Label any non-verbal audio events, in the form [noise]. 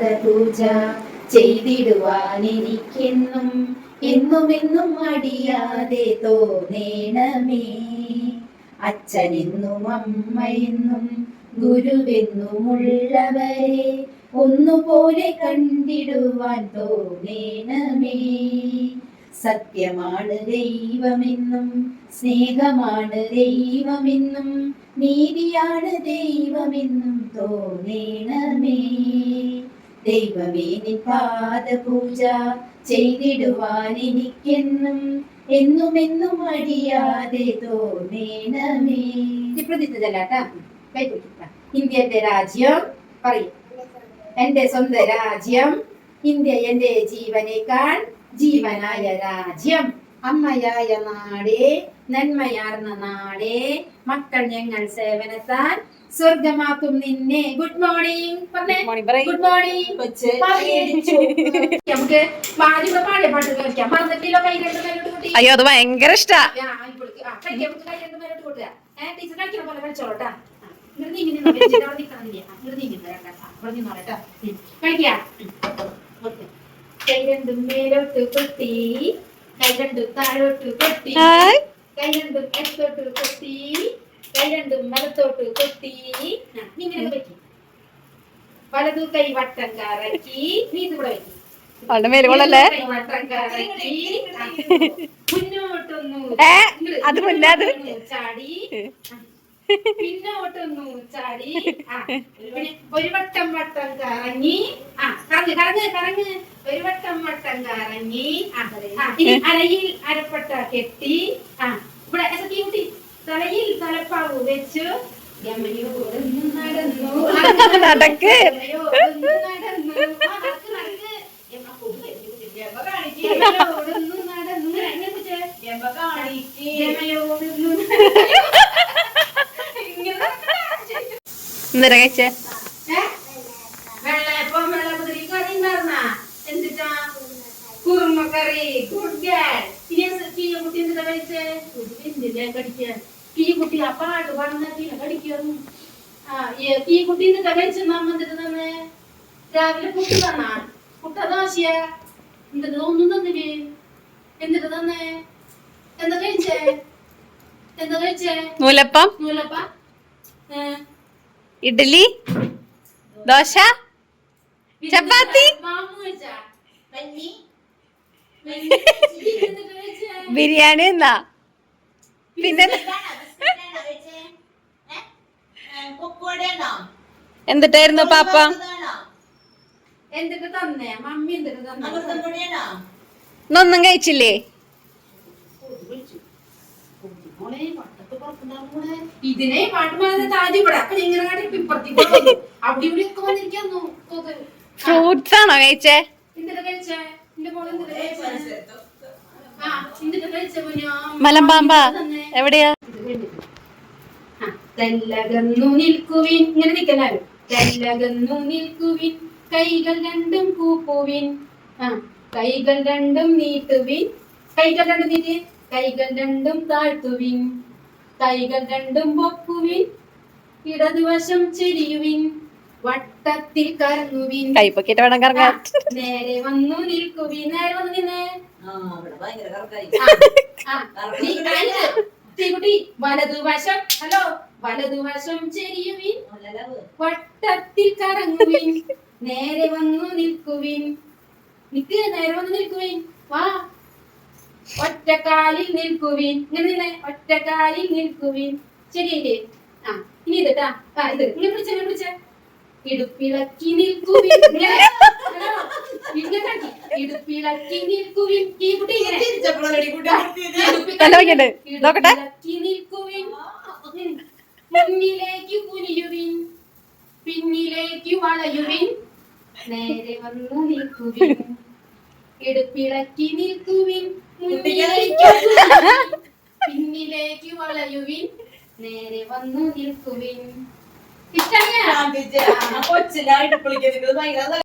പാദപൂജ ചെയ്തിടുവാൻ എനിക്കെന്നും എന്നുമെന്നും അടിയാതെ തോന്നേണമേ. അച്ഛനെന്നും അമ്മയെന്നും ഗുരുവെന്നുമുള്ളവരെ ഒന്നുപോലെ കണ്ടിടുവാൻ തോന്നേണമേ. സത്യമാണ് ദൈവമെന്നും സ്നേഹമാണ് ദൈവമെന്നും നീതിയാണ് ദൈവമെന്നും തോന്നേണമേ. ദൈവമേ നിൻ പാദപൂജ ചെയ്തിടുവാൻ എനിക്കെന്നും എന്നുമെന്നും അടിയാതെ തോന്നേണമേ. പ്രതിജ്ഞലാട്ടാ ഇന്ത്യ എന്റെ രാജ്യം പറയും. എന്റെ സ്വന്തം രാജ്യം ഇന്ത്യ എന്റെ ജീവനേക്കാൾ ജീവനായ രാജ്യം. അമ്മയായ നാടേ നന്മയാർന്ന നാടേ മക്കൾ ഞങ്ങൾ സേവനത്താൻ സ്വർഗമാക്കും നിന്നെ ഗുഡ് മോർണിംഗ് പറഞ്ഞേ. ഗുഡ് മോർണിംഗ് നമുക്ക് ആദ്യം പാടിയ പാട്ട് കളിക്കാം മറന്നിട്ടില്ലോ കൈ രണ്ട് മേലോട്ട് കൂട്ടി അയ്യോ അത് ഭയങ്കര ഇഷ്ടാ കൈ രണ്ട് മേലോട്ട് കൂട്ടുക. ഏ, ടീച്ചർ കളിക്കണ പോലെ കളിച്ചോളൂ ട്ടാ. ആ, ഇങ്ങട് നീങ്ങി നിന്നോ. വെച്ചിട്ട് അവിടെ നിക്കണമെന്നില്ല. ആ, ഇങ്ങട് നീങ്ങി നിന്നോ. ആ, ഇവിടെ നിന്നോളെ ട്ടാ. ഉം. കഴിക്കാ. ഉം. ഓക്കേ. കൈ രണ്ടും മേലോട്ട് കൊട്ടി കൈ രണ്ടും താഴോട്ട് കൊട്ടി. ഹായ്. കൈ രണ്ടും ഇടത്തോട്ട് കൊട്ടി കൈ രണ്ടും വലത്തോട്ട് കൊട്ടി ഇങ്ങനെ പറ്റി വലതു കൈ വട്ടം കറക്കി. നീ ഇത് ഇവിടെ വെക്കി. [laughs] മുന്നോട്ടൊന്നു അത് മുന്നേ അത്. ചാടി. പിന്നോട്ടൊന്നു ചാടി ഒരു വട്ടം വട്ടം കറങ്ങി. ആ കറങ്ങ് കറങ്ങ് കറങ്ങ്. ഒരു വട്ടം വട്ടം കറങ്ങി. അരയിൽ അരപ്പട്ട കെട്ടി. ആ ഇവിടെ കുട്ടി. തലയിൽ തലപ്പാവ് വെച്ചു. നടന്നു. നടക്ക്. നടന്നു. നടന്നു. യമയോടൊന്നു നടന്നു. ഇങ്ങനെ ഇങ്ങനെ പിടിച്ചേ. യമയോടൊന്നു ഇങ്ങനെ നടക്കണ. ഇന്നലെ കഴിച്ചേ? കുറുമക്കറി ഗുഡ് ഗേൾ കീഴ കുട്ടി എന്തിനാ കഴിച്ചേ? എന്തിനാ കടിക്കാൻ. കീ കുട്ടി അപ്പാട് പറഞ്ഞ കീഴ കടിക്കുന്നു ആ ഈ കുട്ടി എന്തിട്ടാ കഴിച്ച നമ്മ തന്നെ? രാവിലെ കുട്ടി തന്നാ. പുട്ട ദോശയ. എന്തിട്ട് ഒന്നും തന്നില്ലേ? എന്തിട്ട് തന്നെ? എന്താ കഴിച്ചേ? എന്താ കഴിച്ചേ? നൂലപ്പം. നൂലപ്പ? ഏ? ഇഡ്ഡലി ദോശ ചപ്പാത്തി. ബിരിയാണി എന്നാ പിന്നെ എന്തിട്ടായിരുന്നു പാപ്പ? എന്തിട്ട് തന്നെ? മമ്മി എന്തിട്ട് തന്നെ? നൊന്നും കഴിച്ചില്ലേ? ഇതിനെ പാട്ട് പാടുന്ന താജ് ഇവിടെ. അപ്പൊ ഇങ്ങനെ. അവിടെ ഇവിടെ ഒക്കെ. ആ, ഫ്രൂട്ട്സ് ആണോ കഴിച്ചേ? മലമ്പാമ്പ എവിടെയാ? തെല്ലകന്നു നിൽക്കുവിൻ. ഇങ്ങനെ നിൽക്കുന്നാലും തെല്ലകന്നു നിൽക്കുവിൻ. കൈകൾ രണ്ടും കൂപ്പുവിൻ. ആ കൈകൾ രണ്ടും നീട്ടുവിൻ. കൈകൾ രണ്ടും നീട്ടി. കൈകൾ രണ്ടും താഴ്ത്തുവിൻ. കൈകൾ രണ്ടും പൊക്കുവിൻ. ഇടതുവശം ചെരിയുവിൻ. വട്ടത്തിൽ കറങ്ങുവിൻ. കൈപ്പൊക്കിട്ട് വേണം കറങ്ങാൻ. നേരെ വന്നു നിൽക്കുവിൻ. നേരെ വന്നു നിന്നേ. വലതുവശം ഹലോ വലതുവശം ചെരിയുവിൻ. വട്ടത്തിൽ കറങ്ങുവിൻ. നേരെ വന്നു നിൽക്കുവിൻ. നിക്ക് നേരെ വന്നു നിൽക്കുവിൻ. വാ. ഒറ്റക്കാലിൽ നിൽക്കുവിൻ. ഇങ്ങനെ നിന്നെ ഒറ്റക്കാലിൽ നിൽക്കുവിൻ. ശരിയല്ലേ ആ ഇനി ഇത്. ആ ഇത്. ഇങ്ങനെ പിടിച്ച ഇങ്ങനെ പിടിച്ച. ഇടുപ്പിളക്കി നിൽക്കുവിൻ. ഇങ്ങനെ. ഹലോ, ഇങ്ങനെ കാട്ടി. ഇടുപ്പിളക്കി നിൽക്കുവിൻ. ഈ കുട്ടി ഇങ്ങനെ. നോക്കട്ടെ. ഇടുപ്പിളക്കി നിൽക്കുവിൻ. മുന്നിലേക്ക് കുനിയുവിൻ. പിന്നിലേക്ക് വളയുവിൻ. നേരെ വന്നു നിൽക്കുവിൻ. ഇടുപ്പിളക്കി നിൽക്കുവിൻ പിന്നിലേക്ക് വളയുവിൻ നേരെ വന്നു നിൽക്കുവിൻ. ഇഷ്ടമാണ് കൊച്ചിനായിട്ട് പുളിക്കുന്നത് ഭയങ്കര